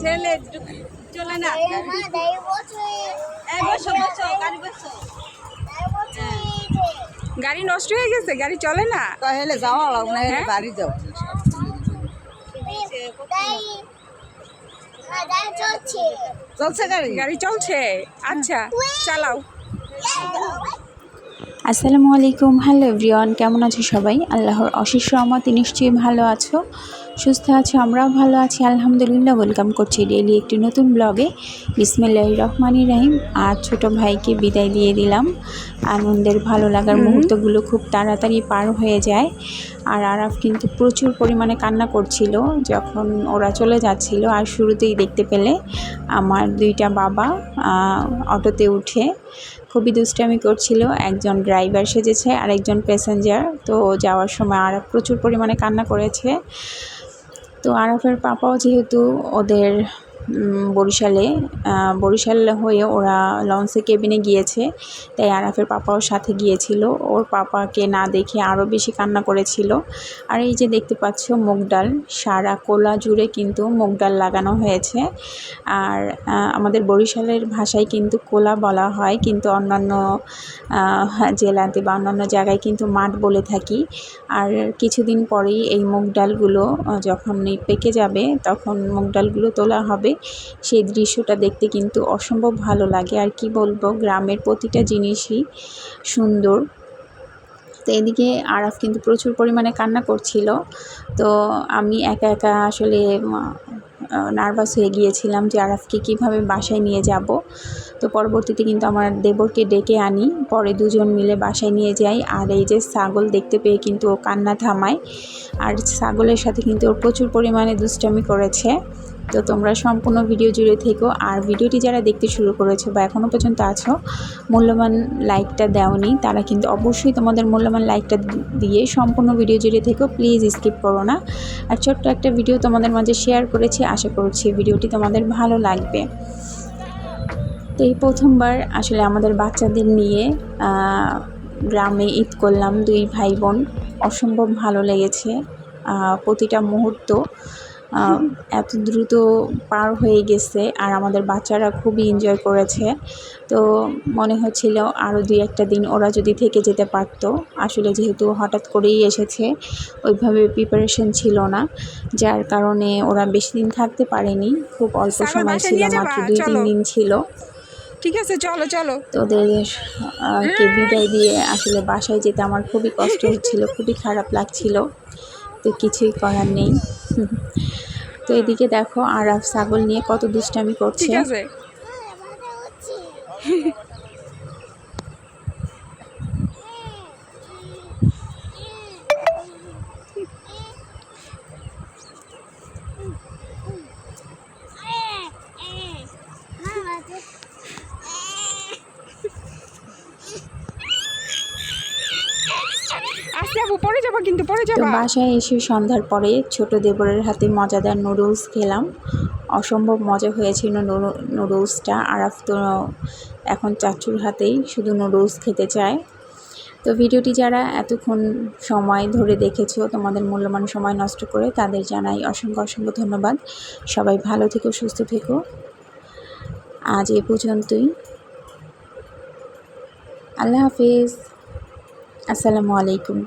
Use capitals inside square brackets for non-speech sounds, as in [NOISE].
ঠেলে চলে না এই বসো বসো গাড়ি নষ্ট হয়ে গেছে গাড়ি চলে না তাহলে যাওয়া লাগবে না হ্যাঁ? বাড়ি যাও চলছে গাড়ি গাড়ি চলছে আচ্ছা চালাও আসসালামু আলাইকুম। হ্যালো এভরিওয়ান কেমন আছো সবাই? আল্লাহর অশেষ রহমতে নিশ্চয়ই ভালো আছো। সুস্থ আছো আমরাও ভালো আছি। আলহামদুলিল্লাহ ওয়েলকাম করছি ডেইলি একটি নতুন ব্লগে বিসমিল্লাহ রহমানি রাহিম। আর ছোট ভাইকে বিদায় দিয়ে দিলাম। আনন্দের ভালো লাগার মুহূর্তগুলো খুব তাড়াতাড়ি পার হয়ে যায়। আর আরাফ কিন্তু প্রচুর পরিমাণে কান্না করছিল যখন ওরা চলে যাচ্ছিল। আর শুরুতেই দেখতে পেলে আমার দুইটা বাবা অটোতে উঠে খুবই দুষ্টামি করছিল। একজন ড্রাইভার সেজেছে আর একজন প্যাসেঞ্জার তো যাওয়ার সময় আর প্রচুর পরিমাণে কান্না করেছে। তো আরাফের পাপাও যেহেতু ওদের বরিশালে বরিশাল হয়ে ওরা লঞ্চে কেবিনে গিয়েছে। তাই আরাফের পাপাও সাথে গিয়েছিল। ওর পাপাকে না দেখে আরও বেশি কান্না করেছিল। আর এই যে দেখতে পাচ্ছ মুগ ডাল, সারা কোলা জুড়ে কিন্তু মুগ ডাল লাগানো হয়েছে। আর আমাদের বরিশালের ভাষায় কিন্তু কোলা বলা হয়। কিন্তু অন্যান্য জেলাতে বা অন্যান্য জায়গায় কিন্তু মাঠ বলে থাকি। আর কিছুদিন পরেই এই মুগ ডালগুলো যখন পেকে যাবে, তখন মুগ ডালগুলো তোলা হবে। সেই দৃশ্যটা দেখতে কিন্তু অসম্ভব ভালো লাগে। আর কি বলব, গ্রামের প্রতিটা জিনিসই সুন্দর। তো এদিকে আরাফ কিন্তু প্রচুর পরিমাণে কান্না করছিল। তো আমি একা একা আসলে নার্ভাস হয়ে গিয়েছিলাম যে আরাফকে কীভাবে বাসায় নিয়ে যাব। তো পরবর্তীতে কিন্তু আমার দেবরকে ডেকে আনি। পরে দুজন মিলে বাসায় নিয়ে যাই। আর এই যে ছাগল দেখতে পেয়ে কিন্তু ও কান্না থামায়। আর ছাগলের সাথে কিন্তু ও প্রচুর পরিমাণে দুষ্টামি করেছে। তো তোমরা সম্পূর্ণ ভিডিও জুড়ে থেকো। আর ভিডিওটি যারা দেখতে শুরু করেছ বা এখনও পর্যন্ত আছো, মূল্যবান লাইকটা দেওনি। তারা কিন্তু অবশ্যই তোমাদের মূল্যবান লাইকটা দিয়ে সম্পূর্ণ ভিডিও জুড়ে থেকো। প্লিজ স্কিপ করো না। আর ছোট্ট একটা ভিডিও তোমাদের মাঝে শেয়ার করেছি। আশা করছি ভিডিওটি তোমাদের ভালো লাগবে। তো এই প্রথমবার আসলে আমাদের বাচ্চাদের নিয়ে গ্রামে ঈদ করলাম দুই ভাই বোন। অসম্ভব ভালো লেগেছে প্রতিটা মুহূর্ত। এত দ্রুত পার হয়ে গেছে আর আমাদের বাচ্চারা খুবই এনজয় করেছে। তো মনে হচ্ছিল আরও দুই একটা দিন ওরা যদি থেকে যেতে পারতো। আসলে যেহেতু হঠাৎ করেই এসেছে ওইভাবে প্রিপারেশন ছিল না যার কারণে ওরা বেশি দিন থাকতে পারেনি। খুব অল্প সময় ছিল মাত্র দুই তিন দিন ছিল। ঠিক আছে চলো চলো। তো ওদের কে বিদায় দিয়ে আসলে বাসায় যেতে আমার খুবই কষ্ট হচ্ছিল খুবই খারাপ লাগছিল। তো কিছুই করার নেই। [LAUGHS] তো এদিকে দেখো আরাফ ছাগল নিয়ে কত দুষ্টামি করছে। [LAUGHS] আপু পরে যাবা কিন্তু পরে যাবা। বাসায় এসে সন্ধ্যার পরে ছোট দেবরের হাতে মজাদার নুডলস খেলাম। অসম্ভব মজা হয়েছিল নুডল- নুডলসটা আরাফ তো এখন চাচুর হাতেই শুধু নুডলস খেতে চায়। তো ভিডিওটি যারা এতক্ষণ সময় ধরে দেখেছ তোমাদের মূল্যবান সময় নষ্ট করে তাদের জানাই অসংখ্য অসংখ্য ধন্যবাদ। সবাই ভালো থেকো সুস্থ থেকো। আজ এ পর্যন্তই। আল্লাহ হাফিজ। আসসালামু আলাইকুম।